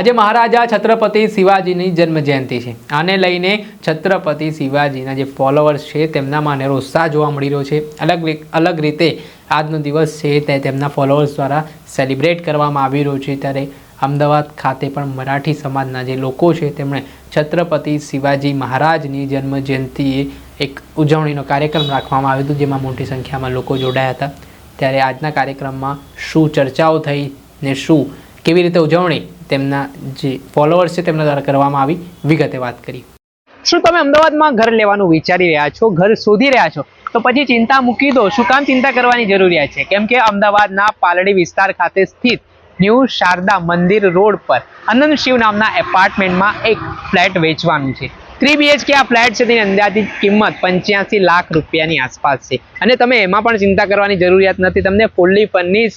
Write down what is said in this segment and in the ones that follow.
આજે મહારાજા છત્રપતિ શિવાજીની જન્મ જયંતિ છે. આને લઈને છત્રપતિ શિવાજીના જે ફોલોઅર્સ છે તેમનામાં અનેરો ઉત્સાહ જોવા મળી રહ્યો છે. અલગ અલગ રીતે આજનો દિવસ છે તે તેમના ફોલોઅર્સ દ્વારા સેલિબ્રેટ કરવામાં આવી રહ્યો છે. ત્યારે અમદાવાદ ખાતે પણ મરાઠી સમાજના જે લોકો છે, તેમણે છત્રપતિ શિવાજી મહારાજની જન્મ જયંતિએ એક ઉજવણીનો કાર્યક્રમ રાખવામાં આવ્યો હતો, જેમાં મોટી સંખ્યામાં લોકો જોડાયા હતા. ત્યારે આજના કાર્યક્રમમાં શું ચર્ચાઓ થઈ ને શું, કેવી રીતે ઉજવણી તેમના જે ફોલોઅર્સ છે તેમના દ્વારા કરવામાં આવી વિગતે વાત કરી. શું તમે અમદાવાદમાં ઘર લેવાનું વિચારી રહ્યા છો, ઘર શોધી રહ્યા છો? તો પછી ચિંતા મૂકી દો. શું કામ ચિંતા કરવાની જરૂરિયાત છે? કેમ કે અમદાવાદના પાલડી વિસ્તાર ખાતે સ્થિત ન્યૂ શારદા મંદિર રોડ પર અનંત શિવ નામના એપાર્ટમેન્ટમાં એક ફ્લેટ વેચવાનું છે. થ્રી બીએચકે આ ફ્લેટ છે તેની અંદાજિત કિંમત પંચ્યાસી લાખ રૂપિયાની આસપાસ છે. અને તમે એમાં પણ ચિંતા કરવાની જરૂરિયાત નથી. તમને ફૂલ્લી ફર્નિશ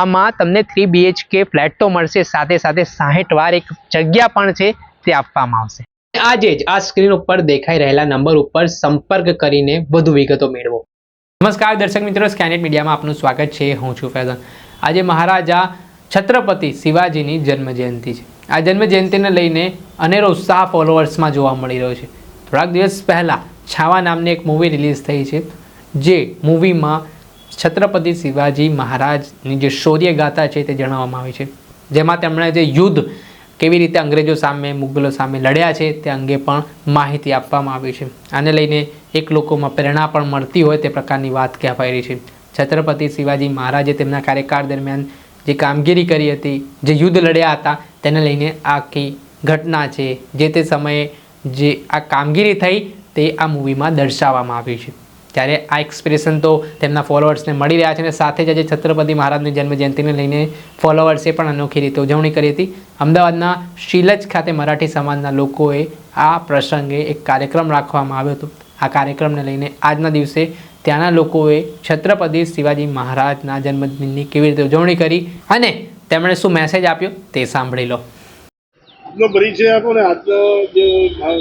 આમાં તમને થ્રી બીએચકે ફ્લેટ તો મળશે, સાથે સાથે સાહીઠ વાર એક જગ્યા પણ છે, તે આપવામાં આવશે. આજે જ આ સ્ક્રીન ઉપર દેખાઈ રહેલા નંબર ઉપર સંપર્ક કરીને વધુ વિગતો મેળવો. નમસ્કાર દર્શક મિત્રો સ્કેનેટ મીડિયામાં આપનું સ્વાગત છે, હું છું ફૈઝન. આજે મહારાજા છત્રપતિ શિવાજીની જન્મ જયંતિ છે. આ જન્મ જયંતિને લઈને અનેરો ઉત્સાહ ફોલોઅર્સમાં જોવા મળી રહ્યો છે. થોડાક દિવસ પહેલાં છાવા નામની એક મૂવી રિલીઝ થઈ છે, જે મૂવીમાં છત્રપતિ શિવાજી મહારાજની જે શૌર્ય ગાથા છે તે જણાવવામાં આવી છે. જેમાં તેમણે જે યુદ્ધ કેવી રીતે અંગ્રેજો સામે, મુગલો સામે લડ્યા છે તે અંગે પણ માહિતી આપવામાં આવી છે. આને લઈને એક લોકોમાં પ્રેરણા પણ મળતી હોય તે પ્રકારની વાત કહેવાઈ રહી છે. છત્રપતિ શિવાજી મહારાજે તેમના કાર્યકાળ દરમિયાન જે કામગીરી કરી હતી, જે યુદ્ધ લડ્યા હતા, તેને લઈને આખી ઘટના છે, જે તે સમયે જે આ કામગીરી થઈ તે આ મૂવીમાં દર્શાવવામાં આવ્યું છે. ત્યારે આ એક્સપ્રેશન તો તેમના ફોલોઅર્સને મળી રહ્યા છે અને સાથે જ આજે છત્રપતિ મહારાજની જન્મજયંતિને લઈને ફોલોઅર્સે પણ અનોખી રીતે ઉજવણી કરી હતી. અમદાવાદના શીલજ ખાતે મરાઠી સમાજના લોકોએ આ પ્રસંગે એક કાર્યક્રમ રાખવામાં આવ્યો હતો. આ કાર્યક્રમને લઈને આજના દિવસે ત્યાંના લોકોએ છત્રપતિ શિવાજી મહારાજના જન્મદિનની કેવી રીતે ઉજવણી કરી અને તેમણે શું મેસેજ આપ્યો તે સાંભળી લો. પરિચય આપો ને, આજનો જે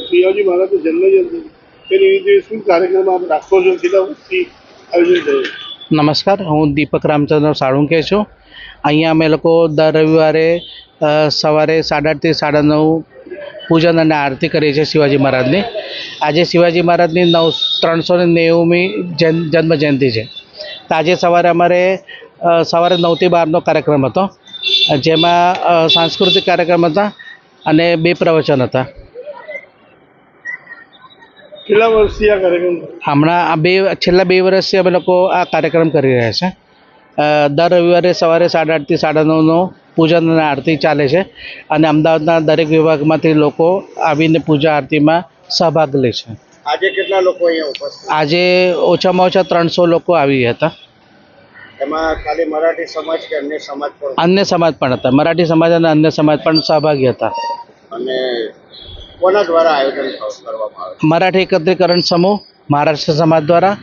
શિવાજી મહારાજનો જન્મ જયંતિ તેની રીતે શું કાર્યક્રમ રાખો છો? કેટલા વર્ષથી આયોજન થયું નમસ્કાર, હું દીપક રામચંદ્ર સાળુંકે છું. અહીંયા અમે લોકો દર રવિવારે સવારે સાડા આઠથી સાડા નવ પૂજન અને આરતી કરીએ છીએ શિવાજી મહારાજની. આજે શિવાજી મહારાજની નવ, ત્રણસો ને નેવુંમી જન્મ જયંતિ છે. તો આજે સવારે અમારે સવારે નવથી બારનો કાર્યક્રમ હતો. જેમાં સાંસ્કૃતિક કાર્યક્રમ હતા અને બે પ્રવચન હતા. કેટલા વર્ષથી આ કાર્યક્રમ હમણાં આ બે છેલ્લા બે વર્ષથી અમે લોકો આ કાર્યક્રમ કરી રહ્યા છે. દર રવિવારે સવારે સાડા આઠથી સાડા નવનો પૂજન અને આરતી ચાલે છે અને અમદાવાદના દરેક વિભાગમાંથી લોકો આવીને પૂજા આરતીમાં સહભાગ લે છે. આજે કેટલા લોકો અહીંયા ઉપસ્થિત? આજે ઓછામાં ઓછા ત્રણસો લોકો આવી હતા. એમાં ખાલી મરાઠી સમાજ કે અન્ય સમાજ પણ? અન્ય સમાજ પણ હતા. મરાઠી સમાજ અને અન્ય સમાજ પણ સહભાગી હતા. અને કોના દ્વારા આયોજન કરવામાં આવે મરાઠી એકત્રીકરણ સમૂહ મહારાષ્ટ્ર સમાજ દ્વારા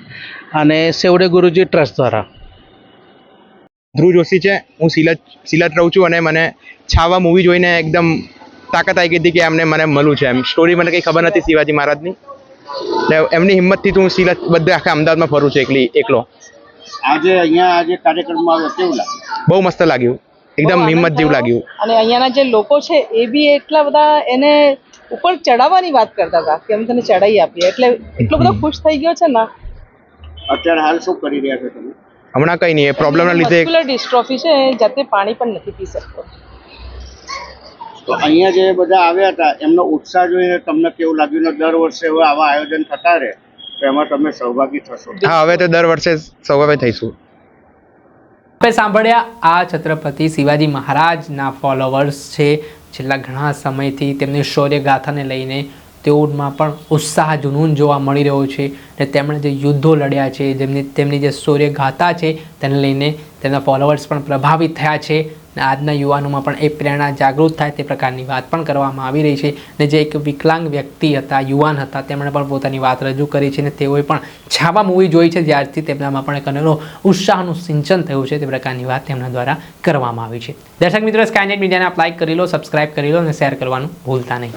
અને સેવડે ગુરુજી ટ્રસ્ટ દ્વારા. ધ્રુવ જોશી છે. હું સિલત સિલત રહું છું અને મને છાવા મૂવી જોઈને એકદમ તાકાત આવી ગઈ હતી કે એમને મને મળવું છે. એમ સ્ટોરી મને કંઈ ખબર નથી શિવાજી મહારાજની. એટલે એમની હિંમતથી તો હું સિલત બધે આખા અમદાવાદમાં ફરું છું એકલી એકલો. આજે અહીંયા આજે કાર્યક્રમમાં આવ્યો કેવું લાગ્યું? બહુ મસ્ત લાગ્યું. એકદમ હિંમત જેવું લાગ્યું. અને અહીંયાના જે લોકો છે એ બી એટલા બધા એને ઉપર ચડાવવાની વાત કરતા હતા કે અમે તને ચડાવી આપીએ. એટલે એટલો બધો ખુશ થઈ ગયો છે ને. અત્યારે હાલ શું કરી રહ્યા છો તમે? હમણાં કઈ નહીં એ પ્રોબ્લેમના લીધે મસ્ક્યુલર ડિસ્ટ્રોફી છે જાતે પાણી પણ નથી પી શકતો. તો અહીંયા જે બધા આવ્યા હતા એમનો ઉત્સાહ જોઈને તમને કેવું લાગ્યું ને દર વર્ષે હવે આવા આયોજન થતા રહે તો એમાં તમે સહભાગી થશો. હા હવે તો દર વર્ષે સહભાગી થઈશું. આપણે સાંભળ્યા આ છત્રપતિ શિવાજી મહારાજના ફોલોવર્સ છે છેલ્લા ઘણા સમયથી તેમની શૌર્ય ગાથાને લઈને તેઓમાં પણ ઉત્સાહ જુનૂન જોવા મળી રહ્યો છે અને તેમણે જે યુદ્ધો લડ્યા છે, જેમની, તેમની જે ગાથા છે, તેને લઈને તેમના ફોલોવર્સ પણ પ્રભાવિત થયા છે અને આજના યુવાનોમાં પણ એ પ્રેરણા જાગૃત થાય તે પ્રકારની વાત પણ કરવામાં આવી રહી છે ને જે એક વિકલાંગ વ્યક્તિ હતા, યુવાન હતા, તેમણે પણ પોતાની વાત રજૂ કરી છે અને તેઓએ પણ છાવા મૂવી જોઈ છે જ્યારથી તેમનામાં પણ એક અનેરો ઉત્સાહનું સિંચન થયું છે તે પ્રકારની વાત તેમના દ્વારા કરવામાં આવી છે. દર્શક મિત્રો સ્કાયનેટ મીડિયાને આપ કરી લો સબસ્ક્રાઇબ કરી લો અને શેર કરવાનું ભૂલતા નહીં.